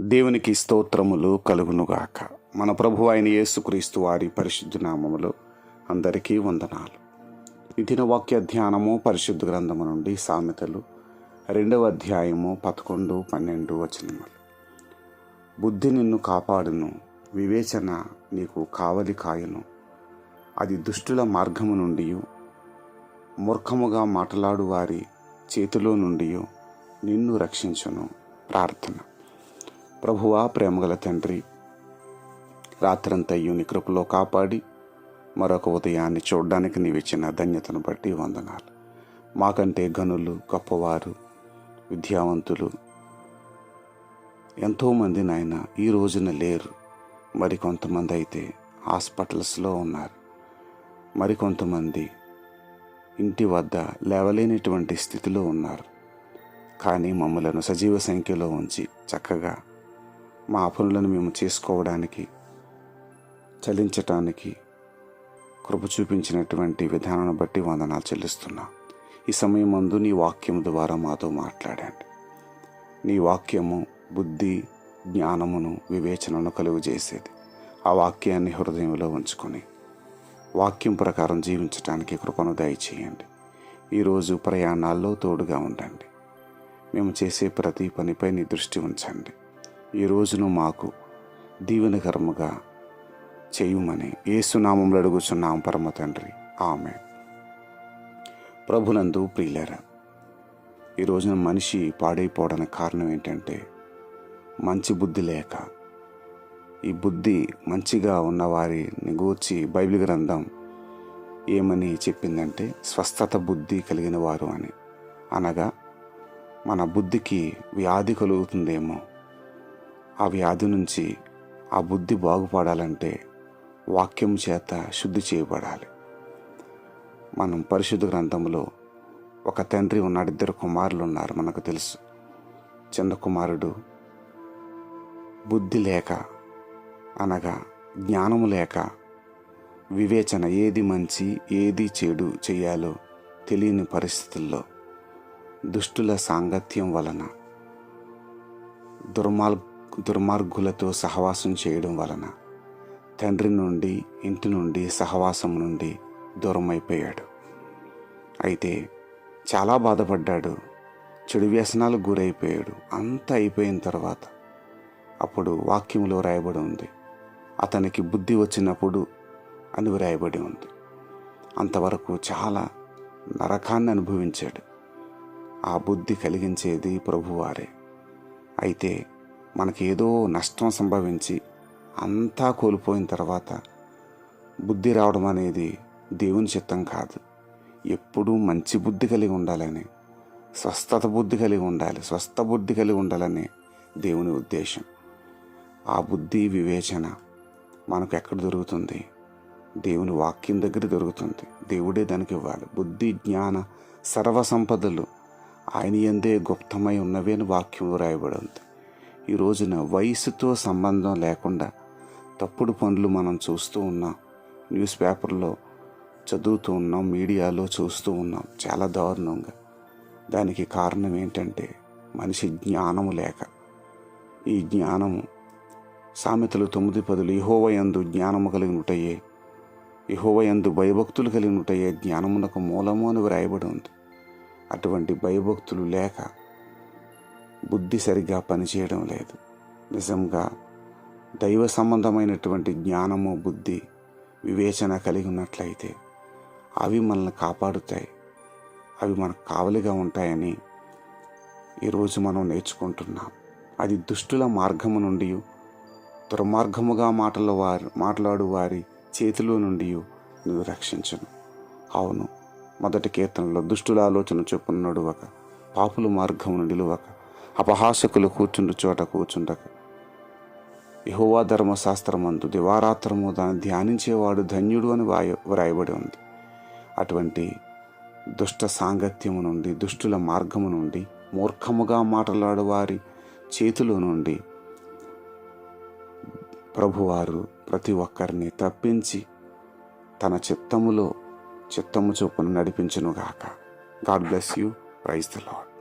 దేవునికి స్తోత్రములు కలుగునుగాక. మన ప్రభు అయిన యేసుక్రీస్తు వారి పరిశుద్ధ నామములు అందరికీ వందనాలు. ఇదిన వాక్య ధ్యానము పరిశుద్ధ గ్రంథము నుండి సామెతలు రెండవ అధ్యాయము పదకొండు పన్నెండు వచనములు. బుద్ధి నిన్ను కాపాడును వివేచన నీకు కావలి కాయను. అది దుష్టుల మార్గము నుండి మూర్ఖముగా మాట్లాడు వారి చేతిలో నుండి నిన్ను రక్షించును. ప్రార్థన. ప్రభువా ప్రేమగల తండ్రి రాత్రంతయ్యు నీ కృపలో కాపాడి మరొక ఉదయాన్ని చూడడానికి నీవిచ్చిన ధన్యతను బట్టి వందనాలు. మాకంటే గనులు గొప్పవారు విద్యావంతులు ఎంతోమంది నాయన ఈ రోజున లేరు. మరి కొంతమంది అయితే హాస్పిటల్స్లో ఉన్నారు. మరికొంతమంది ఇంటి వద్ద లేవలేనటువంటి స్థితిలో ఉన్నారు. కానీ మమ్మలను సజీవ సంఖ్యలో ఉంచి చక్కగా మా పనులను మేము చేసుకోవడానికి చలించటానికి కృప చూపించినటువంటి విధానాన్ని బట్టి వందనాలు చెల్లిస్తున్నా. ఈ సమయం అందు నీ వాక్యం ద్వారా మాతో మాట్లాడండి. నీ వాక్యము బుద్ధి జ్ఞానమును వివేచనను కలుగు చేసేది ఆ వాక్యాన్ని హృదయంలో ఉంచుకొని వాక్యం ప్రకారం జీవించడానికి కృపను దయచేయండి. ఈరోజు ప్రయాణాల్లో తోడుగా ఉండండి. మేము చేసే ప్రతి పనిపై నీ దృష్టి ఉంచండి. ఈ రోజును మాకు దీవెనకరముగా చేయుమని ఏసునామంలో అడుగుచున్నాం పరమ తండ్రి. ఆమె ప్రభునందు ప్రియులరా ఈ రోజున మనిషి పాడైపోవడానికి కారణం ఏంటంటే మంచి బుద్ధి లేక ఈ బుద్ధి మంచిగా ఉన్నవారిని గూర్చి బైబిల్ గ్రంథం ఏమని చెప్పిందంటే స్వస్థత బుద్ధి కలిగిన వారు అని. అనగా మన బుద్ధికి వ్యాధి కలుగుతుందేమో ఆ వ్యాధి నుంచి ఆ బుద్ధి బాగుపడాలంటే వాక్యం చేత శుద్ధి చేయబడాలి. మనం పరిశుద్ధ గ్రంథంలో ఒక తండ్రి ఉన్నాడు ఇద్దరు కుమారులు ఉన్నారు మనకు తెలుసు. చిన్న కుమారుడు బుద్ధి లేక అనగా జ్ఞానము లేక వివేచన ఏది మంచి ఏది చెడు చేయాలో తెలియని పరిస్థితుల్లో దుష్టుల సాంగత్యం వలన దుర్మార్గ దుర్మార్గులతో సహవాసం చేయడం వలన తండ్రి నుండి ఇంటి నుండి సహవాసం నుండి దూరం అయిపోయాడు అయితే చాలా బాధపడ్డాడు. చెడు వ్యసనాలకు గురైపోయాడు. అంతా అయిపోయిన తర్వాత అప్పుడు వాక్యంలో రాయబడి ఉంది. అతనికి బుద్ధి వచ్చినప్పుడు అని వ్రాయబడి ఉంది. అంతవరకు చాలా నరకాన్ని అనుభవించాడు. ఆ బుద్ధి కలిగించేది ప్రభువారే. అయితే మనకి ఏదో నష్టం సంభవించి అంతా కోల్పోయిన తర్వాత బుద్ధి రావడం అనేది దేవుని చిత్తం కాదు. ఎప్పుడూ మంచి బుద్ధి కలిగి ఉండాలని స్వస్థత బుద్ధి కలిగి ఉండాలి స్వస్థ బుద్ధి కలిగి ఉండాలని దేవుని ఉద్దేశం. ఆ బుద్ధి వివేచన మనకు ఎక్కడ దొరుకుతుంది? దేవుని వాక్యం దగ్గర దొరుకుతుంది. దేవుడే దానికి ఇవ్వాలి. బుద్ధి జ్ఞాన సర్వ సంపదలు ఆయన ఎందే గుప్తమై ఉన్నవే అని వాక్యం రాయబడి ఉంది. ఈ రోజున వయసుతో సంబంధం లేకుండా తప్పుడు పనులు మనం చూస్తూ ఉన్నాం. న్యూస్ పేపర్లో చదువుతూ ఉన్నాం మీడియాలో చూస్తూ ఉన్నాం. చాలా దారుణంగా. దానికి కారణం ఏంటంటే మనిషి జ్ఞానము లేక. ఈ జ్ఞానము సామెతలు తొమ్మిది పదులు ఇహోవయందు జ్ఞానము కలిగినటయే ఇహోవయందు భయభక్తులు కలిగినటయే జ్ఞానమునకు మూలము అని వ్రాయబడి ఉంది. అటువంటి భయభక్తులు లేక బుద్ధి సరిగ్గా పనిచేయడం లేదు. నిజంగా దైవ సంబంధమైనటువంటి జ్ఞానము బుద్ధి వివేచన కలిగి ఉన్నట్లయితే అవి మనల్ని కాపాడుతాయి. అవి మనకు కావలిగా ఉంటాయని ఈరోజు మనం నేర్చుకుంటున్నాం. అది దుష్టుల మార్గము నుండి దుర్మార్గముగా మాటల వారి మాట్లాడు వారి చేతిలో నుండి నువ్వు రక్షించను. అవును మొదటి కీర్తనలో దుష్టుల ఆలోచన చొప్పున నడువక పాపుల మార్గం నుండి నిలువక అపహాసకులు కూర్చుండు చోట కూర్చుండక. యహోవా ధర్మశాస్త్రమందు దివారాత్రము దాన్ని ధ్యానించేవాడు ధన్యుడు అని వాయ వ్రాయబడి ఉంది. అటువంటి దుష్ట సాంగత్యము నుండి దుష్టుల మార్గము నుండి మూర్ఖముగా మాట్లాడు వారి చేతిలో నుండి ప్రభువారు ప్రతి ఒక్కరిని తప్పించి తన చిత్తములో చిత్తము చొప్పున నడిపించునుగాక. God bless you. Praise the Lord